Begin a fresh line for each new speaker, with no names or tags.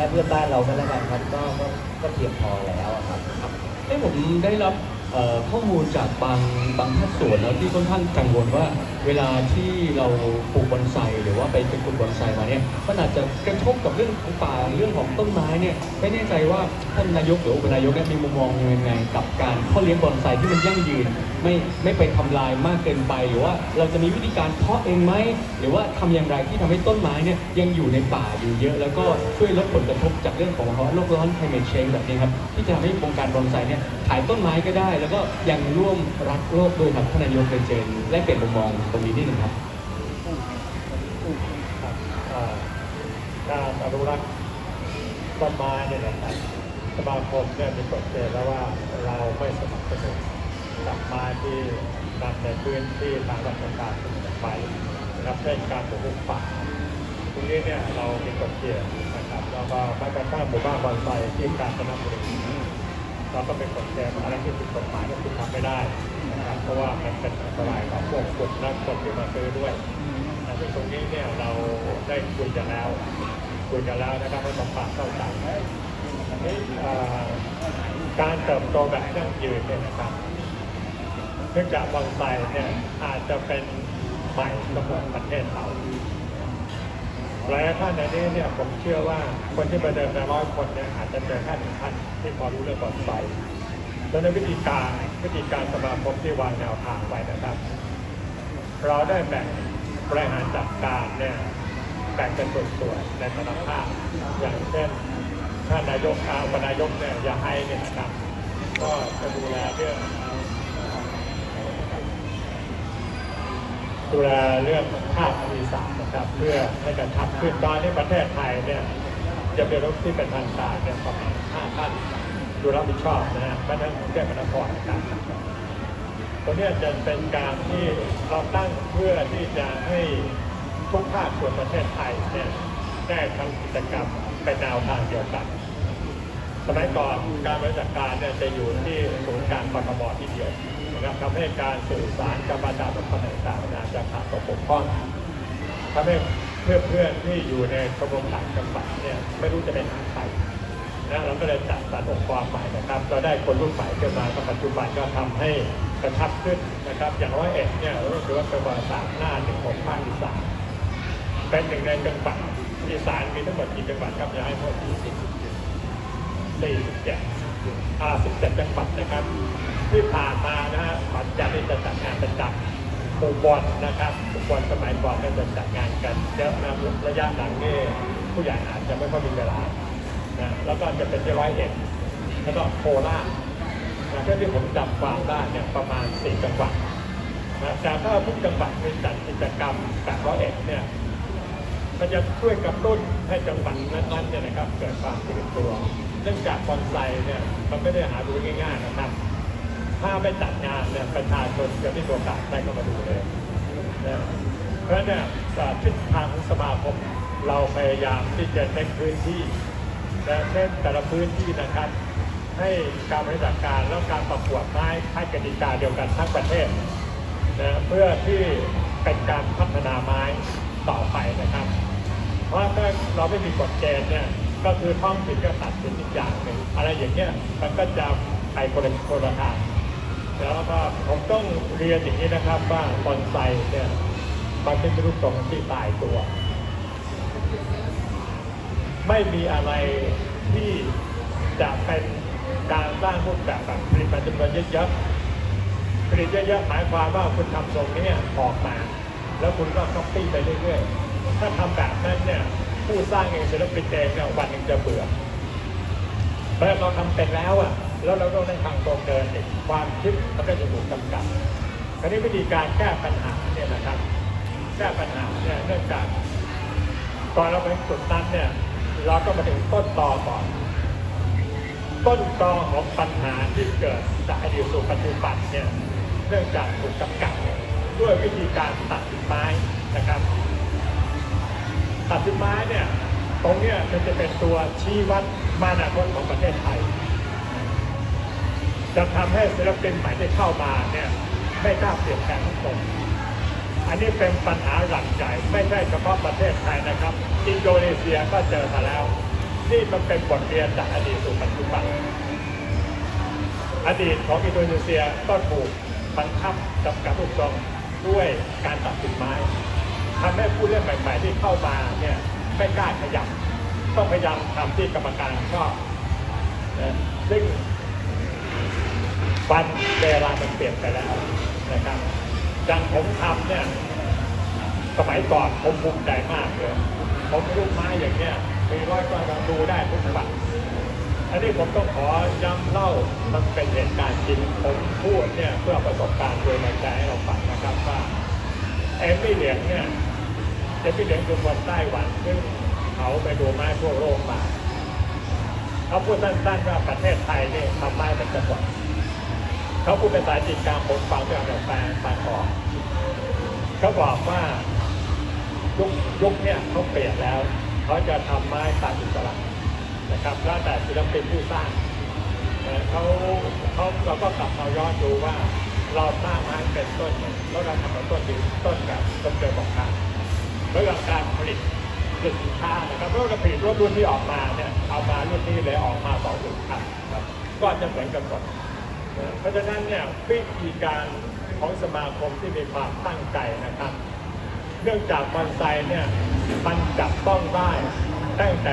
ค่เพื่อนบ้านเราก็แล้วกันครับก็ก็ก็เพียงพอแล้วอะครับ
ครับเอ้ผมได้รับเอ่อข้อมูลจากบางบางภาคส่วนแล้วที่ค่อนข้างกังวลว่าเวลาที่เราปลูกบอนไซหรือว่าไปเป็นคนบอนไซมาเนี่ยมันอาจจะกระทบกับเรื่องของป่าเรื่องของต้นไม้เนี่ยไม่แน่ใจว่าท่านนายกหรืออุปนายกเนี่ยมีมุมมองยังไงกับการเพาะเลี้ยงบอนไซที่มันยั่งยืน ไม่ไม่ไปทำลายมากเกินไป หรือว่าเราจะมีวิธีการเพาะเองไหมหรือว่าทำอย่างไรที่ทำให้ต้นไม้เนี่ยยังอยู่ในป่าอยู่เยอะ แล้วก็ช่วยลดผลกระทบจากเรื่องของภาวะโลกร้อน climate change แบบนี้ครับที่จะทำให้วงการบอนไซเนี่ยขายต้นไม้ก็ได้ แล้วก็ยังร่วมรักโลกด้วยครับท่านนายกเลยเจนและเปลี่ยนมุมมองตรงนี้นิดนึงครับ
การอนุรักษ์ต้นไม้เนี่ยนะครับสมาคมเนี่ยมีกฎเกณฑ์แล้วว่าเราไม่สนับสนุนตัดไม้ที่นำในพื้นที่ทางราชการเสนอไปนะครับเช่นการปลูกป่าตรงนี้เนี่ยเรามีกฎเกณฑ์นะครับแล้วก็แม้กระทั่งหมู่บ้านบอนไซที่การจนบุรี เราก็เป็นกฎเกณฑ์อะไรที่ผิดกฎหมายก็คือทำไม่ได้นะครับเพราะว่ามันเป็นอันตรายต่อพวกคนและคนที่มาซื้อด้วยอันที่ตรงนี้เนี่ยเราได้คุยกันแล้วคุยกันแล้วนะครับให้ความเข้าใจการเติบโตแบบยั่งยืนเนี่ยนะครับเนื่องจากบางไซเนี่ยอาจจะเป็นใหม่สำหรับประเทศเรา หลายท่านในนี้เนี่ยผมเชื่อว่าคนที่มาเดินในร้อยคนเนี่ยอาจจะเจอแค่หนึ่งท่านที่พอรู้เรื่องบอนไซแล้วในวิธีการวิธีการสมาคมที่วางแนวทางไว้นะครับ เราได้แบ่งบริหารจัดการเนี่ยแบ่งเป็นส่วนๆในแต่ละภาคอย่างเช่นท่านนายกอาอุนายกเนี่ยอย่าให้เนี่ยนะครับก็จะดูแลเรื่อง ดูแลเรื่องภาคอีสานนะครับ เพื่อให้กระชับขึ้นตอนนี้ประเทศไทยเนี่ยจะเป็นรถที่เป็นทางการเนี่ยประมาณห้าท่านดูรับผิดชอบนะฮะไม่ต้องแก้ปัญหาพรนะครับตรงนี้จะเป็นการที่เราตั้งเพื่อที่จะให้ทุกภาคส่วนประเทศไทยเนี่ยได้ทำกิจกรรมเป็นแนวทางเดียวกัน สมัยก่อนการบริหารการเนี่ยจะอยู่ที่ศูนย์การปกบที่เดียว นะครับทำให้การสื่อสารกับประชาชนคนต่างๆอาจจะขาดตกบกพร่องทำให้เพื่อนๆที่อยู่ในกระบวนการจังหวัดเนี่ยไม่รู้จะไปหาใครนะเราก็เลยจัดสรรองค์กรใหม่นะครับ เราได้คนรุ่นใหม่ขึ้นมาปัจจุบันก็ทำให้กระชับขึ้นนะครับ อย่างร้อยเอ็ดเนี่ยเราถือว่าเป็นประวัติศาสตร์หน้าหนึ่งของภาคอีสานเป็นหนึ่งในจังหวัดอีสานมีทั้งหมดกี่จังหวัดครับจะให้หมดสี่สิบสี่สิบเจ็ด อาสิบเจ็ดจังหวัดนะครับ ที่ผ่านมานะฮะขอนแก่นนี่จะจัดงานประจำหมู่บอลนะครับหมู่บอลสมัยก่อนก็จะจัดงานกันเยอะนะระยะหลังนี่ผู้ใหญ่อาจจะไม่ค่อยมีเวลานะแล้วก็จะเป็นที่ร้อยเอ็ดแล้วก็โคราชนะก็ที่ผมจำความได้เนี่ยประมาณสี่จังหวัดนะแต่ถ้าทุกจังหวัดมีจัดกิจกรรมแบบร้อยเอ็ดเนี่ยมันจะช่วยกระตุ้นให้จังหวัดนั้นๆเนี่ยนะครับเกิดความตื่นตัว เนื่องจากบอนไซเนี่ยมันไม่ได้หาดูง่ายๆนะครับ ถ้าไม่จัดงานเนี่ยประชาชนจะไม่มีโอกาสได้เข้ามาดูเลยนะเพราะเนี่ยทิศทางของสมาคมเราพยายามที่จะเช็คพื้นที่และเช่นแต่ละพื้นที่นะครับ ให้การบริหารการแล้วการประกวดไม้ให้กติกาเดียวกันทั้งประเทศนะเพื่อที่เป็นการพัฒนาไม้ต่อไปนะครับ เพราะถ้าเราไม่มีกฎเกณฑ์เนี่ย ก็คือท้องถิ่นก็ตัดสินอีกอย่างหนึ่งอะไรอย่างเงี้ยมันก็จะไปคนละคนละทางแล้วก็ผมต้องเรียนอย่างนี้นะครับว่าบอนไซเนี่ยมันเป็นรูปทรงที่ตายตัว ไม่มีอะไรที่จะเป็นการสร้างรูปแบบแบบผลิตมาจำนวนเยอะๆผลิตเยอะๆหมายความว่าคุณทำทรงนี้ออกมา แล้วคุณก็ก๊อปปี้ไปเรื่อยๆ ถ้าทำแบบนั้นเนี่ย ผู้สร้างเองศิลปินเองเนี่ยวันหนึ่งจะเบื่อเมื่อเราทำเป็นแล้วอะ แล้วเราต้องในทางตรงเดินอีกความคิดมันก็จะถูกจำกัดคราวนี้วิธีการแก้ปัญหาเนี่ยนะครับ แก้ปัญหาเนี่ยเนื่องจากตอนเราไปจุดนั้นเนี่ย เราก็มาถึงต้นตอก่อนต้นตอของปัญหาที่เกิดจากอดีตสู่ปัจจุบันเนี่ยเนื่องจากถูกจำกัดด้วยวิธีการตัดไม้ นะครับตัดไม้เนี่ยตรงเนี้ยมันจะเป็นตัวชี้วัดมานาคตของประเทศไทย จะทำให้ศิลปินใหม่ที่เข้ามาเนี่ยไม่กล้าเปลี่ยนแปลงทุกคนอันนี้เป็นปัญหาหลักใหญ่ไม่ใช่เฉพาะประเทศไทยนะครับ อินโดนีเซียก็เจอมาแล้ว นี่มันเป็นบทเรียนจากอดีตสู่ปัจจุบัน อดีตของอินโดนีเซียก็ถูกบังคับจำกัดรูปทรงด้วยการตัดสินไม้ ทำให้ผู้เล่นใหม่ ๆ ที่เข้ามาเนี่ยไม่กล้าขยับ ต้องพยายามทำที่กรรมการชอบซึ่งวันเวลามันเปลี่ยนไปแล้วนะครับจังผมทำเนี่ยสมัยก่อนผมภูมิใจมากเลย ผมลูกไม้อย่างเนี้ยมีร้อยกว่าดูได้ทุกฝันอันนี้ผมต้องขอย้ำเล่ามันเป็นเหตุการณ์จริงผมพูดเนี่ยเพื่อประสบการณ์โดยมาใจให้เราฟังนะครับว่าเอมมี่เหลียงเนี่ย เอมมี่เหลียงคือคนไต้หวันซึ่งเขาไปดูไม้ทั่วโลกมาเขาพูดสั้นๆว่าประเทศไทยเนี่ยทำไม้เป็นจังหวัดเขาพูดเป็นภาษาจีนกลางผมฟังเพื่อเอาแปลแปลออกเขาบอกว่ายุคยุคเนี่ยเขาเปลี่ยนแล้วเขาจะทำไม้ตามอิสระนะครับแล้วแต่ศิลปินผู้สร้างเขาเขาเราก็กลับมาย้อนดูว่าเราสร้างไม้เป็นต้นแล้วเราทำเป็นต้นดีต้นแบบต้นเดิมของกา รแล้วก็การผลิตสินค้านะครับแล้วก็ผลิตรถรุ่นที่ออกมาเนี่ยเอามารุ่นนี้เลยออกมาสองรุ่นครับครับก็จะเหมือนกันหมดเพราะฉะนั้นเนี่ยวิธีการของสมาคมที่มีความตั้งใจนะครับ เนื่องจากบอนไซเนี่ยมันจับต้องได้ตั้งแต่